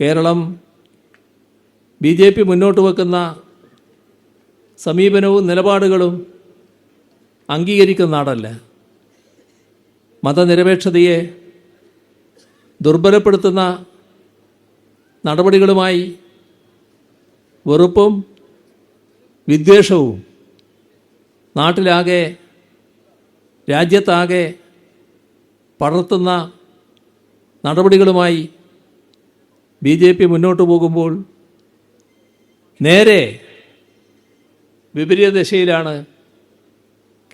Keralam B J P മുന്നോട്ട് വെക്കുന്ന സമീപനവും നിലപാടുകളും അംഗീകരിക്കുന്ന നാടല്ല. മതനിരപേക്ഷതയെ ദുർബലപ്പെടുത്തുന്ന നടപടികളുമായി വെറുപ്പും വിദ്വേഷവും നാട്ടിലാകെ രാജ്യത്താകെ പടർത്തുന്ന നടപടികളുമായി ബി ജെ പി മുന്നോട്ട് പോകുമ്പോൾ നേരെ വിപരീത ദിശയിലാണ്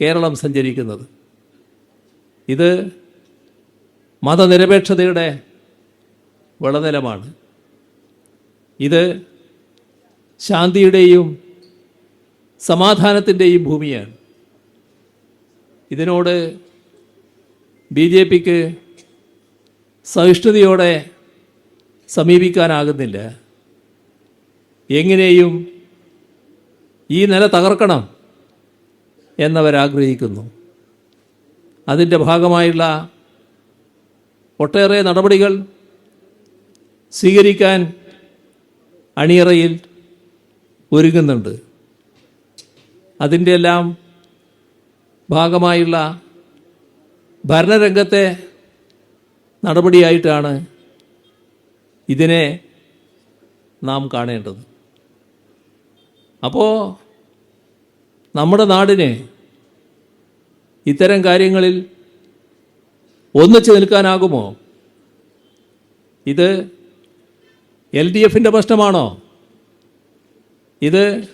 കേരളം സഞ്ചരിക്കുന്നത്. ഇത് മതനിരപേക്ഷതയുടെ വിളനിലമാണ്. ഇത് ശാന്തിയുടെയും സമാധാനത്തിന്റെയും ഭൂമിയാണ്. ഇതിനോട് ബി ജെ പിക്ക് സഹിഷ്ണുതയോടെ സമീപിക്കാനാകുന്നില്ല. എങ്ങനെയും ഈ നില തകർക്കണം എന്നവരാഗ്രഹിക്കുന്നു. അതിന്റെ ഭാഗമായുള്ള ഒട്ടേറെ നടപടികൾ സ്വീകരിക്കാൻ അണിയറയിൽ ഒരുങ്ങുന്നുണ്ട്. അതിന്റെ എല്ലാം ഭാഗമായുള്ള ഭരണരംഗത്തെ നടപടിയായിട്ടാണ് ഇതിനെ നാം കാണേണ്ടത്. അപ്പോൾ നമ്മുടെ നാടിനെ ഇത്തരം കാര്യങ്ങളിൽ ഒന്നിച്ചു നിൽക്കാനാകുമോ? ഇത് എൽ ഡി എഫിന്റെ പ്രശ്നമാണോ? ഇത്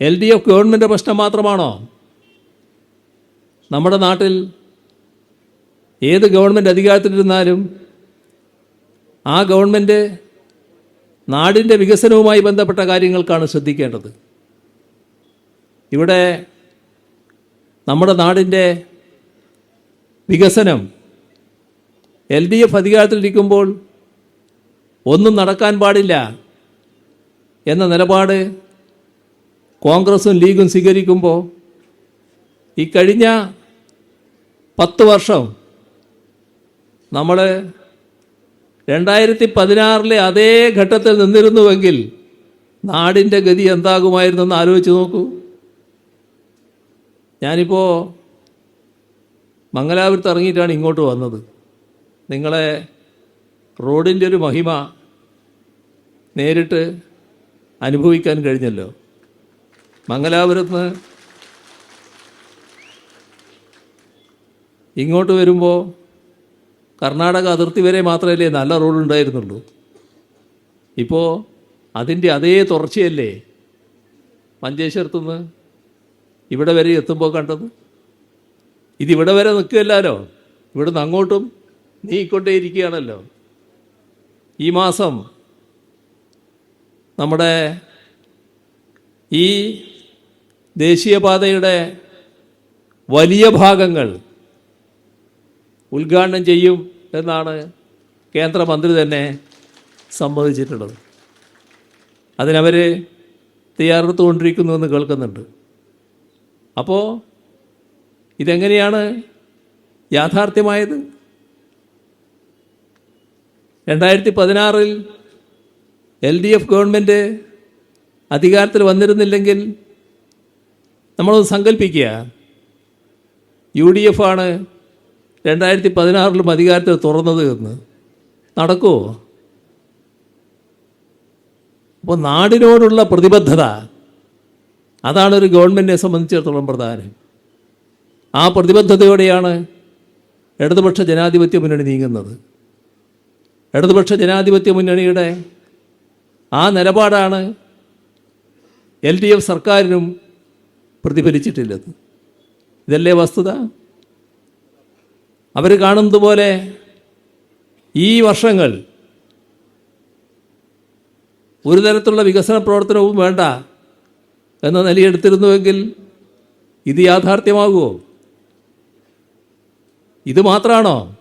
എൽ ഡി എഫ് ഗവൺമെന്റ് പ്രശ്നം മാത്രമാണോ? നമ്മുടെ നാട്ടിൽ ഏത് ഗവൺമെന്റ് അധികാരത്തിലിരുന്നാലും ആ ഗവൺമെന്റ് നാടിന്റെ വികസനവുമായി ബന്ധപ്പെട്ട കാര്യങ്ങൾക്കാണ് ശ്രദ്ധിക്കേണ്ടത്. ഇവിടെ നമ്മുടെ നാടിന്റെ വികസനം എൽ ഡി എഫ് അധികാരത്തിലിരിക്കുമ്പോൾ ഒന്നും നടക്കാൻ പാടില്ല എന്ന നിലപാട് കോൺഗ്രസും ലീഗും സ്വീകരിക്കുമ്പോൾ ഈ കഴിഞ്ഞ പത്ത് വർഷം നമ്മൾ രണ്ടായിരത്തി പതിനാറിലെ അതേ ഘട്ടത്തിൽ നിന്നിരുന്നുവെങ്കിൽ നാടിന്റെ ഗതി എന്താകുമായിരുന്നെന്ന് ആലോചിച്ച് നോക്കൂ. ഞാനിപ്പോൾ മംഗലാപുരത്ത് ഇറങ്ങിയിട്ടാണ് ഇങ്ങോട്ട് വന്നത്. നിങ്ങളെ റോഡിന്റെ ഒരു മഹിമ നേരിട്ട് അനുഭവിക്കാൻ കഴിഞ്ഞല്ലോ. മംഗലാപുരത്ത് ഇങ്ങോട്ട് വരുമ്പോൾ കർണാടക അതിർത്തി വരെ മാത്രമല്ലേ നല്ല റോഡ് ഉണ്ടായിരുന്നുള്ളൂ ഇപ്പോൾ അതിന്റെ അതേ തുടർച്ചയല്ലേ മഞ്ചേശ്വരത്തുനിന്ന് ഇവിടെ വരെ എത്തുമ്പോൾ കണ്ടത്? ഇതിവിടെ വരെ നിൽക്കുകയല്ലോ ഇവിടുന്ന് അങ്ങോട്ടും നീക്കൊണ്ടേയിരിക്കുകയാണല്ലോ. ഈ മാസം നമ്മുടെ ഈ ദേശീയപാതയുടെ വലിയ ഭാഗങ്ങൾ ഉദ്ഘാടനം ചെയ്യും എന്നാണ് കേന്ദ്രമന്ത്രി തന്നെ സമ്മതിച്ചിട്ടുള്ളത്. അതിനവർ തയ്യാറെടുത്തുകൊണ്ടിരിക്കുന്നു എന്ന് കേൾക്കുന്നുണ്ട്. അപ്പോൾ ഇതെങ്ങനെയാണ് യാഥാർത്ഥ്യമായത്? രണ്ടായിരത്തി പതിനാറിൽ എൽ ഡി എഫ് ഗവൺമെന്റ് അധികാരത്തിൽ വന്നിരുന്നില്ലെങ്കിൽ നമ്മളൊന്ന് സങ്കല്പിക്കുക യു ഡി എഫ് ആണ് രണ്ടായിരത്തി പതിനാറിലും അധികാരത്തിൽ തുറന്നത് എന്ന്. നടക്കുമോ അപ്പോൾ നാടിനോടുള്ള പ്രതിബദ്ധത അതാണ് ഒരു ഗവൺമെന്റിനെ സംബന്ധിച്ചിടത്തോളം പ്രധാനം. ആ പ്രതിബദ്ധതയോടെയാണ് ഇടതുപക്ഷ ജനാധിപത്യ മുന്നണി നീങ്ങുന്നത്. ഇടതുപക്ഷ ജനാധിപത്യ മുന്നണിയുടെ ആ നിലപാടാണ് എൽ ഡി എഫ് സർക്കാരിനും പ്രതിഫലിച്ചിട്ടില്ലെന്ന് ഇതല്ലേ വസ്തുത? അവർ കാണുന്നത് പോലെ ഈ വർഷങ്ങൾ ഒരു തരത്തിലുള്ള വികസന പ്രവർത്തനവും വേണ്ട എന്ന നിലയെടുത്തിരുന്നുവെങ്കിൽ ഇത് യാഥാർത്ഥ്യമാകുമോ? ഇത് മാത്രമാണോ